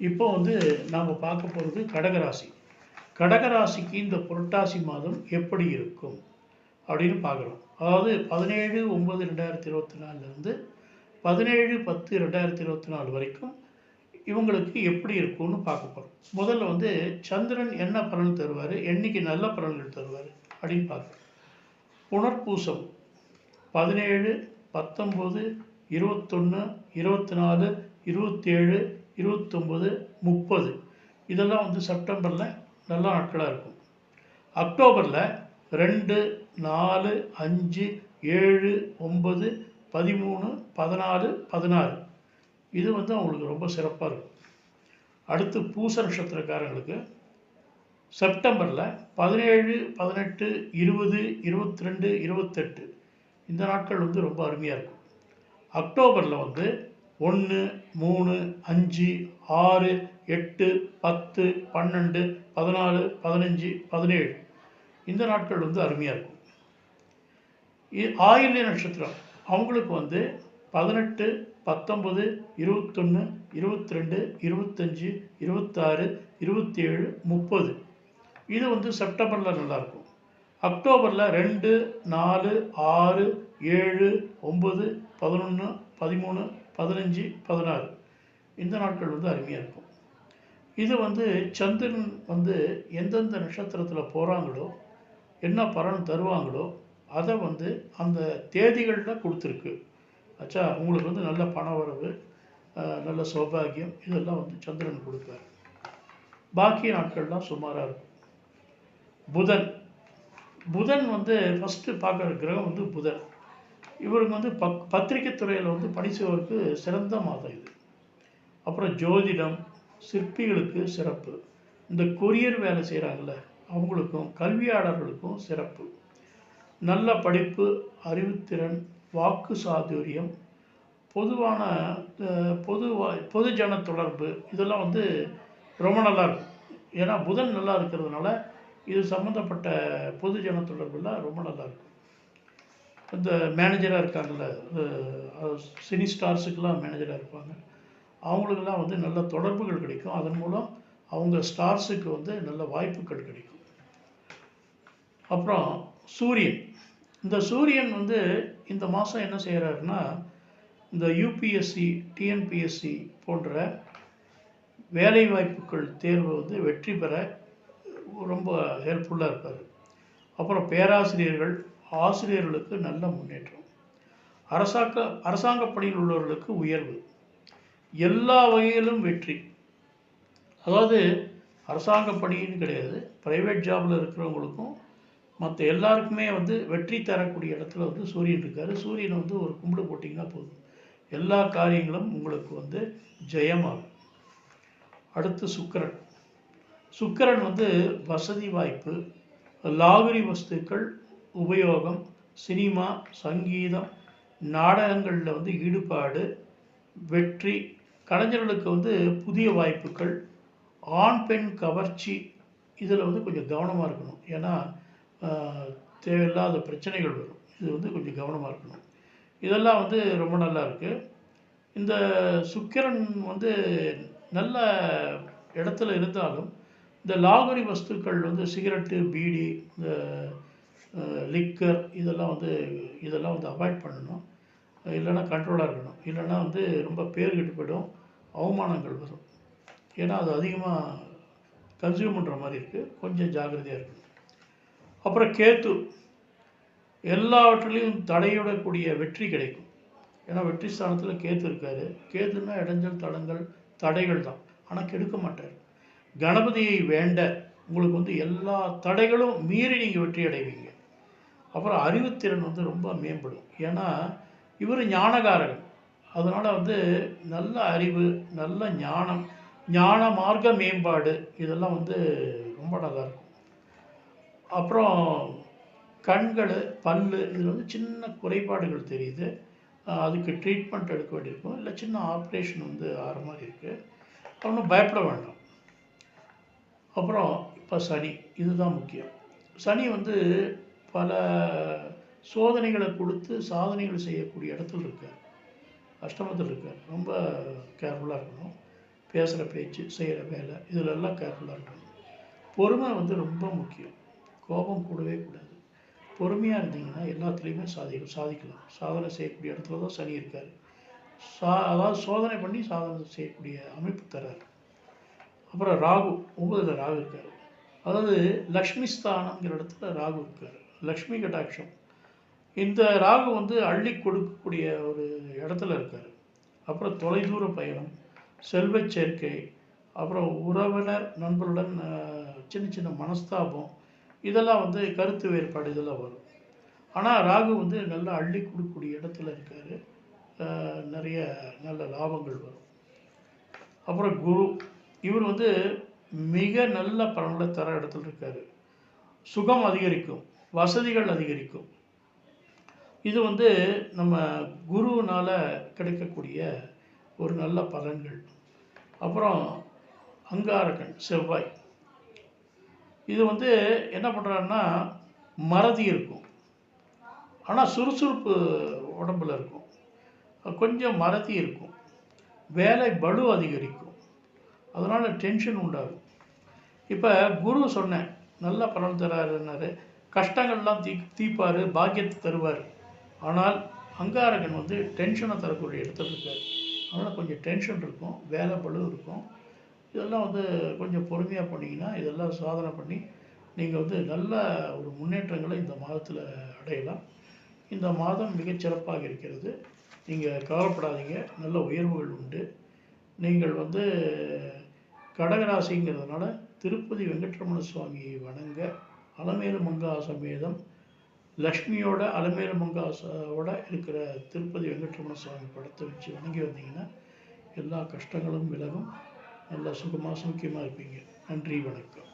இப்போ வந்து நாம் பார்க்க போகிறது கடகராசி. கடகராசிக்கு இந்த புரட்டாசி மாதம் எப்படி இருக்கும்? அப்படின்னு பார்க்குறோம். அதாவது பதினேழு ஒம்பது ரெண்டாயிரத்தி இருபத்தி நாலுலேருந்து பதினேழு பத்து ரெண்டாயிரத்தி இருபத்தி நாலு வரைக்கும் இவங்களுக்கு எப்படி இருக்கும்னு பார்க்க போகிறோம் முதல்ல வந்து சந்திரன் என்ன பலன் தருவார்? என்னைக்கு நல்ல பலன்கள் தருவார்? அப்படின்னு பார்க்குறோம். புனர்பூசம் பதினேழு பத்தொம்போது இருபத்தொன்று இருபத்தி நாலு இருபத்தேழு இருபத்தொம்போது முப்பது. இதெல்லாம் வந்து செப்டம்பரில் நல்ல நாட்களாக இருக்கும். அக்டோபரில் ரெண்டு நாலு அஞ்சு ஏழு ஒம்பது பதிமூணு பதினாலு பதினாறு. இது வந்து அவங்களுக்கு ரொம்ப சிறப்பாக இருக்கும். அடுத்து பூச நட்சத்திரக்காரங்களுக்கு செப்டம்பரில் பதினேழு பதினெட்டு இருபது இருபத்தி ரெண்டு இருபத்தெட்டு. இந்த நாட்கள் வந்து ரொம்ப அருமையாக இருக்கும். அக்டோபரில் வந்து ஒன்று மூணு அஞ்சு ஆறு எட்டு பத்து பன்னெண்டு பதினாலு பதினஞ்சு பதினேழு. இந்த நாட்கள் வந்து அருமையாக இருக்கும். இ- ஆயில்ய நட்சத்திரம். அவங்களுக்கு வந்து பதினெட்டு பத்தொம்பது இருபத்தொன்று இருபத்தி ரெண்டு இருபத்தஞ்சி இருபத்தாறு இருபத்தேழு முப்பது. இது வந்து செப்டம்பரில் நல்லாயிருக்கும் அக்டோபரில் ரெண்டு நாலு ஆறு ஏழு ஒம்பது பதினொன்று பதிமூணு பதினஞ்சு பதினாறு. இந்த நாட்கள் வந்து அருமையாக இருக்கும். இது வந்து சந்திரன் வந்து எந்தெந்த நட்சத்திரத்தில் போகிறாங்களோ என்ன பலன் தருவாங்களோ அதை வந்து அந்த தேதிகளில் கொடுத்துருக்கு. ஆச்சா உங்களுக்கு வந்து நல்ல பண வரவு நல்ல சௌபாகியம் இதெல்லாம் வந்து சந்திரன் கொடுப்பார் பாக்கிய நாட்கள்லாம் சுமாராக இருக்கும். புதன். புதன் வந்து ஃபஸ்ட்டு பார்க்குற கிரகம் வந்து புதன். இவருக்கு வந்து பக் பத்திரிகை துறையில் வந்து பணி செய்வதற்கு சிறந்த மாதம் இது. அப்புறம் ஜோதிடம் சிற்பிகளுக்கு சிறப்பு. இந்த கொரியர் வேலை செய்கிறாங்கல்ல அவங்களுக்கும் கல்வியாளர்களுக்கும் சிறப்பு. நல்ல படிப்பு அறிவுத்திறன் வாக்கு சாதுரியம் பொதுவான பொது பொதுஜன தொடர்பு இதெல்லாம் வந்து ரொம்ப நல்லா இருக்கும். ஏன்னா புதன் நல்லா இருக்கிறதுனால இது சம்மந்தப்பட்ட பொதுஜன தொடர்புலாம் ரொம்ப நல்லா இருக்கும். இந்த மேனேஜராக இருக்காங்கல்ல சினி ஸ்டார்ஸுக்கெல்லாம் மேனேஜராக இருப்பாங்க. அவங்களுக்கெல்லாம் வந்து நல்ல தொடர்புகள் கிடைக்கும். அதன் மூலம் அவங்க ஸ்டார்ஸுக்கு வந்து நல்ல வாய்ப்புகள் கிடைக்கும். அப்புறம் சூரியன். இந்த சூரியன் வந்து இந்த மாதம் என்ன செய்கிறாருன்னா இந்த யூபிஎஸ்சி டிஎன்பிஎஸ்சி போன்ற வேலைவாய்ப்புகள் தேர்வு வந்து வெற்றி பெற ரொம்ப ஹெல்ப்ஃபுல்லாக இருப்பார். அப்புறம் பேராசிரியர்கள் ஆசிரியர்களுக்கு நல்ல முன்னேற்றம். அரசாங்க அரசாங்க பணியில் உள்ளவர்களுக்கு உயர்வு. எல்லா வகையிலும் வெற்றி. அதாவது அரசாங்க பணின்னு கிடையாது. ப்ரைவேட் ஜாபில் இருக்கிறவங்களுக்கும் மற்ற எல்லாருக்குமே வந்து வெற்றி தரக்கூடிய இடத்துல வந்து சூரியன் இருக்கார். சூரியனை வந்து ஒரு கும்பிடு போட்டிங்கன்னா போதும். எல்லா காரியங்களும் உங்களுக்கு வந்து ஜெயமாகும். அடுத்து சுக்கிரன். சுக்கிரன் வந்து வசதி வாய்ப்பு லாகரி வஸ்துக்கள் உபயோகம் சினிமா சங்கீதம் நாடகங்களில் வந்து ஈடுபாடு வெற்றி கலைஞர்களுக்கு வந்து புதிய வாய்ப்புகள் ஆண் பெண் கவர்ச்சி இதில் வந்து கொஞ்சம் கவனமாக இருக்கணும். ஏன்னா தேவையில்லாத பிரச்சனைகள் வரும். இது வந்து கொஞ்சம் கவனமாக இருக்கணும். இதெல்லாம் வந்து ரொம்ப நல்லா இருக்குது இந்த சுக்கிரன் வந்து நல்ல இடத்துல இருந்தாலும் இந்த லாகுரி வஸ்துக்கள் வந்து சிகரெட்டு பீடி இந்த லிக்கர் இதெல்லாம் வந்து இதெல்லாம் வந்து அவாய்ட் பண்ணணும். இல்லைன்னா கண்ட்ரோலாக இருக்கணும். இல்லைன்னா வந்து ரொம்ப பேர் கெட்டு போயிடும். அவமானங்கள் வரும். ஏன்னா அது அதிகமாக கன்சியூம் பண்ணுற மாதிரி இருக்குது கொஞ்சம் ஜாக்கிரதையாக இருக்கணும். அப்புறம் கேத்து. எல்லாவற்றிலையும் தடையிடக்கூடிய வெற்றி கிடைக்கும். ஏன்னா வெற்றி ஸ்தானத்தில் கேத்து இருக்காரு. கேத்துன்னா இடைஞ்சல் தடங்கள் தடைகள் தான். ஆனால் கெடுக்க மாட்டார். கணபதியை வேண்ட உங்களுக்கு வந்து எல்லா தடைகளும் மீறி நீங்கள் வெற்றி அடைவீங்க. அப்புறம் அறிவுத்திறன் வந்து ரொம்ப மேம்படும். ஏன்னா இவர் ஞானகாரகன் அதனால் வந்து நல்ல அறிவு நல்ல ஞானம் ஞான மார்க்க மேம்பாடு இதெல்லாம் வந்து ரொம்ப நல்லா இருக்கும். அப்புறம் கண்கள் பல்லு இதில் வந்து சின்ன குறைபாடுகள் தெரியுது. அதுக்கு ட்ரீட்மெண்ட் எடுக்க வேண்டியிருக்கும். இல்லை சின்ன ஆப்ரேஷன் வந்து ஆகிற மாதிரி இருக்குது ஒன்றும் பயப்பட வேண்டாம். அப்புறம் இப்போ சனி இதுதான் முக்கியம். சனி வந்து பல சோதனைகளை கொடுத்து சாதனைகள் செய்யக்கூடிய இடத்துல இருக்கார். அஷ்டமத்தில் இருக்கார். ரொம்ப கேர்ஃபுல்லாக இருக்கணும். பேசுகிற பேச்சு செய்கிற வேலை இதிலெல்லாம் கேர்ஃபுல்லாக இருக்கணும். பொறுமை வந்து ரொம்ப முக்கியம். கோபம் கூடவே கூடாது. பொறுமையாக இருந்தீங்கன்னா எல்லாத்துலேயுமே சாதி சாதிக்கலாம். சாதனை செய்யக்கூடிய இடத்துல தான் சனி இருக்கார். சா அதாவது சோதனை பண்ணி சாதனை செய்யக்கூடிய அமைப்பு தரார் அப்புறம் ராகு ஒன்பதுல ராகு இருக்கார். அதாவது லக்ஷ்மி ஸ்தானங்கிற இடத்துல ராகு இருக்கார். லக்ஷ்மி கட்டாட்சம். இந்த ராகு வந்து அள்ளி கொடுக்கக்கூடிய ஒரு இடத்துல இருக்கார். அப்புறம் தொலைதூர பயணம் செல்வச் சேர்க்கை அப்புறம் உறவினர் நண்பருடன் சின்ன சின்ன மனஸ்தாபம் இதெல்லாம் வந்து கருத்து வேறுபாடு இதெல்லாம் வரும். ஆனால் ராகு வந்து நல்லா அள்ளி கொடுக்கக்கூடிய இடத்துல இருக்கார். நிறைய நல்ல லாபங்கள் வரும். அப்புறம் குரு இவர் வந்து மிக நல்ல பலன்களை தர இடத்துல இருக்கார். சுகம் அதிகரிக்கும். வசதிகள் அதிகரிக்கும். இது வந்து நம்ம குருவினால் கிடைக்கக்கூடிய ஒரு நல்ல பலன்கள். அப்புறம் அங்காரகன் செவ்வாய். இது வந்து என்ன பண்ணுறாருன்னா மறதி இருக்கும். ஆனால் சுறுசுறுப்பு உடம்புல இருக்கும். கொஞ்சம் மறதி இருக்கும். வேலை பளு அதிகரிக்கும். அதனால் டென்ஷன் உண்டாகும். இப்போ குரு சொன்னேன் நல்ல பலன் தராருன்னாரு. கஷ்டங்கள்லாம் தீ தீப்பார் பாக்கியத்தை தருவார். ஆனால் அங்காரகன் வந்து டென்ஷனை தரக்கூடிய இடத்துல இருக்கார். அதனால் கொஞ்சம் டென்ஷன் இருக்கும் வேலை பளு இருக்கும். இதெல்லாம் வந்து கொஞ்சம் பொறுமையாக பண்ணிங்கன்னா இதெல்லாம் சாதனை பண்ணி நீங்கள் வந்து நல்ல ஒரு முன்னேற்றங்களை இந்த மாதத்தில் அடையலாம். இந்த மாதம் மிகச்சிறப்பாக இருக்கிறது. நீங்கள் கவலைப்படாதீங்க நல்ல உயர்வுகள் உண்டு. நீங்கள் வந்து கடகராசிங்கிறதுனால திருப்பதி வெங்கட்ரமண சுவாமியை வணங்க அலமேலு மங்கா சமேதம் லக்ஷ்மியோட அலமேலு மங்காவோட இருக்கிற திருப்பதி வெங்கட்ரமண சுவாமி படத்தை வச்சு வணங்கி வந்தீங்கன்னா எல்லா கஷ்டங்களும் விலகும். நல்லா சுகமாக சௌக்கியமாக இருப்பீங்க. நன்றி வணக்கம்.